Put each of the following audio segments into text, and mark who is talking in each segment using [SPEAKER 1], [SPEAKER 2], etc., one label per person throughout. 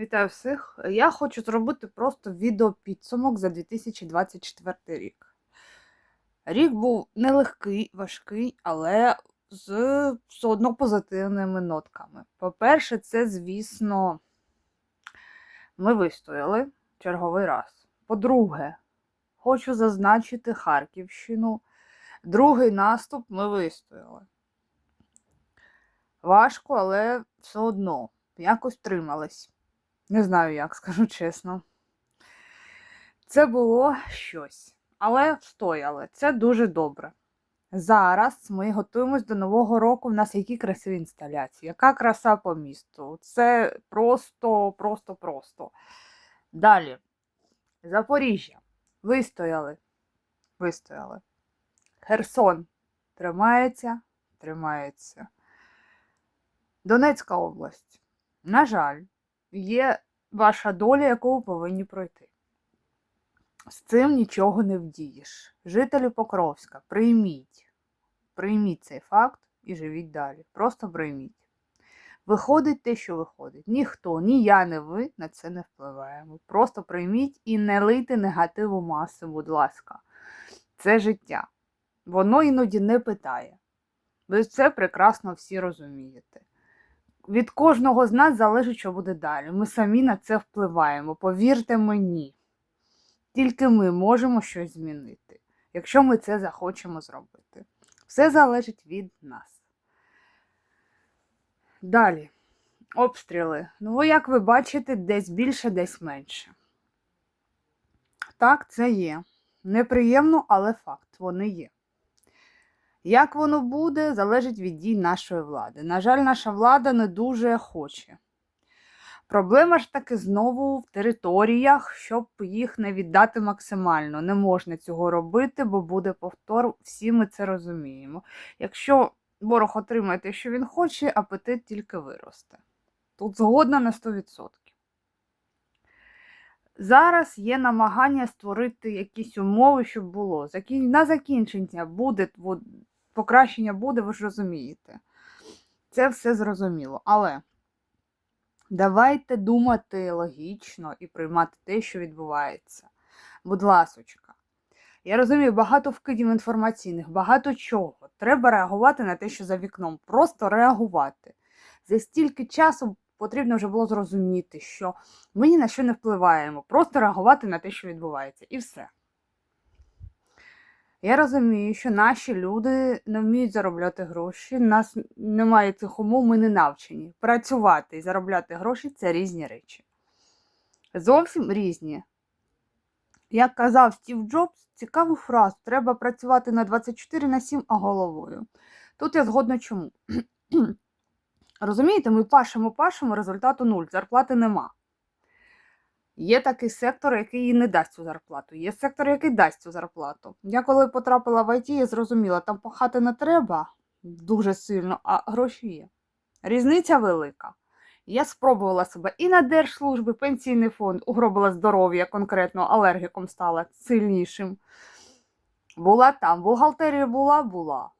[SPEAKER 1] Вітаю всіх. Я хочу зробити просто відеопідсумок за 2024 рік. Рік був нелегкий, важкий, але з все одно позитивними нотками. По-перше, це, звісно, ми вистояли черговий раз. По-друге, хочу зазначити Харківщину. Другий наступ ми вистояли. Важко, але все одно якось тримались. Не знаю як, скажу чесно. Це було щось, але встояли. Це дуже добре. Зараз ми готуємось до Нового року. У нас які красиві інсталяції, яка краса по місту. Це просто, просто, просто. Далі. Запоріжжя. Вистояли. Вистояли. Херсон тримається, тримається. Донецька область. На жаль, є ваша доля, яку ви повинні пройти. З цим нічого не вдієш. Жителі Покровська, прийміть. Прийміть цей факт і живіть далі. Просто прийміть. Виходить те, що виходить. Ніхто, ні я, ні ви на це не впливаємо. Просто прийміть і не лийте негативу маси, будь ласка. Це життя. Воно іноді не питає. Ви це прекрасно всі розумієте. Від кожного з нас залежить, що буде далі. Ми самі на це впливаємо. Повірте мені, тільки ми можемо щось змінити, якщо ми це захочемо зробити. Все залежить від нас. Далі. Обстріли. Ну, як ви бачите, десь більше, десь менше. Так, це є. Неприємно, але факт, вони є. Як воно буде, залежить від дій нашої влади. На жаль, наша влада не дуже хоче. Проблема ж таки знову в територіях, щоб їх не віддати максимально. Не можна цього робити, бо буде повтор, всі ми це розуміємо. Якщо ворог отримає те, що він хоче, апетит тільки виросте. Тут згодна на 100%. Зараз є намагання створити якісь умови, щоб було. На закінчення буде, покращення буде, ви ж розумієте. Це все зрозуміло. Але давайте думати логічно і приймати те, що відбувається. Будь ласочка. Я розумію, багато вкидів інформаційних, багато чого. Треба реагувати на те, що за вікном. Просто реагувати. За стільки часу потрібно вже було зрозуміти, що ми ні на що не впливаємо, просто реагувати на те, що відбувається, і все. Я розумію, що наші люди не вміють заробляти гроші, нас немає цих умов, ми не навчені. Працювати і заробляти гроші це різні речі. Зовсім різні. Як казав Стів Джобс, цікаву фразу: треба працювати на 24 на 7, а головою. Тут я згодна чому. Розумієте, ми пашемо, пашемо, результату нуль, зарплати нема. Є такий сектор, який не дасть цю зарплату. Є сектор, який дасть цю зарплату. Я коли потрапила в ІТ, я зрозуміла, там пахати не треба дуже сильно, а гроші є. Різниця велика. Я спробувала себе і на держслужби, пенсійний фонд, угробила здоров'я, конкретно алергіком стала сильнішим. Була там, бухгалтерія була, була.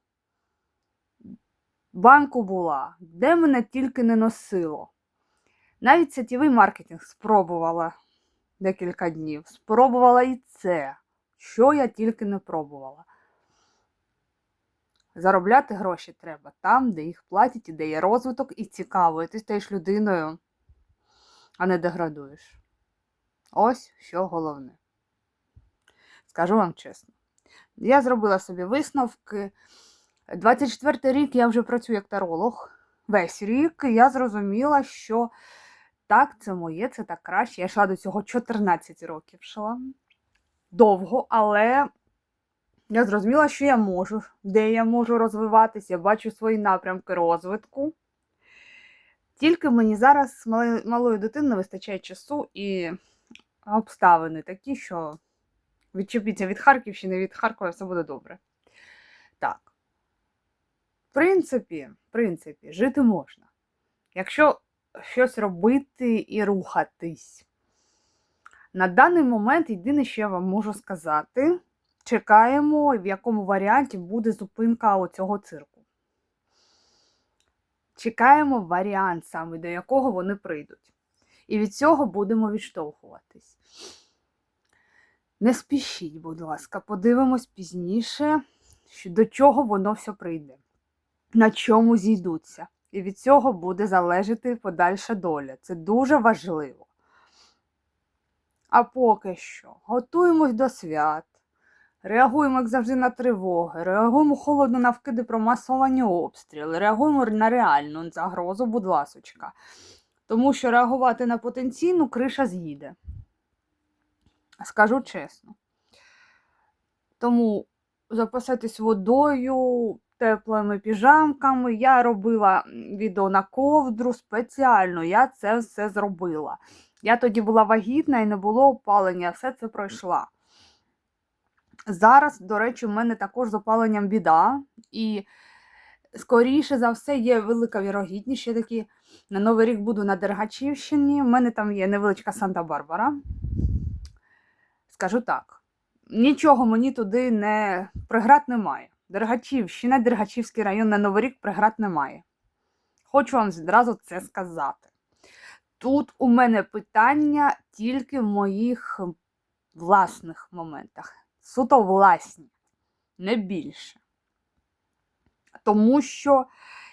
[SPEAKER 1] Банку була, де мене тільки не носило. Навіть сетєвий маркетинг спробувала декілька днів. Спробувала і це, що я тільки не пробувала. Заробляти гроші треба там, де їх платять, і де є розвиток, і цікаво, і ти стаєш людиною, а не деградуєш. Ось що головне. Скажу вам чесно. Я зробила собі висновки. 24 рік я вже працюю як таролог. Весь рік я зрозуміла, що так, це моє, це так краще. Я йшла до цього 14 років йшла. Довго, але я зрозуміла, що я можу, де я можу розвиватися, я бачу свої напрямки розвитку. Тільки мені зараз дитини не вистачає часу і обставини такі, що відчепіться від Харківщини, від Харкова все буде добре. Так. В принципі, в принципі, жити можна. Якщо щось робити і рухатись. На даний момент єдине, що я вам можу сказати, чекаємо, в якому варіанті буде зупинка оцього цирку. Чекаємо варіант саме, до якого вони прийдуть. І від цього будемо відштовхуватись. Не спішіть, будь ласка, подивимось пізніше, до чого воно все прийде, на чому зійдуться. І від цього буде залежати подальша доля. Це дуже важливо. А поки що готуємось до свят, реагуємо, як завжди, на тривоги, реагуємо холодно на вкиди про масовані обстріли, реагуємо на реальну загрозу, будь ласочка. Тому що реагувати на потенційну криша з'їде. Скажу чесно. Тому запасайтесь водою, теплими піжамками. Я робила відео на ковдру спеціально, я це все зробила. Я тоді була вагітна і не було опалення, все це пройшла. Зараз, до речі, в мене також з опаленням біда, і скоріше за все є велика вірогідність, я таки на Новий рік буду на Дергачівщині. У мене там є невеличка Санта-Барбара. Скажу так, нічого мені туди не преград немає. Дергачівщина, Дергачівський район на Новий рік преград немає. Хочу вам зразу це сказати. Тут у мене питання тільки в моїх власних моментах. Суто власні, не більше. Тому що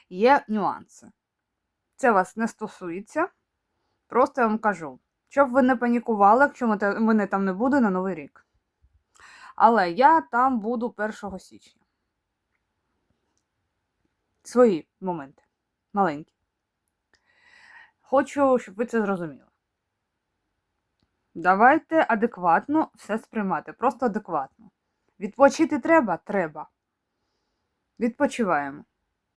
[SPEAKER 1] є нюанси. Це вас не стосується. Просто я вам кажу, щоб ви не панікували, якщо мене там не буде на Новий рік. Але я там буду 1 січня. Свої моменти. Маленькі. Хочу, щоб ви це зрозуміли. Давайте адекватно все сприймати. Просто адекватно. Відпочити треба? Треба. Відпочиваємо.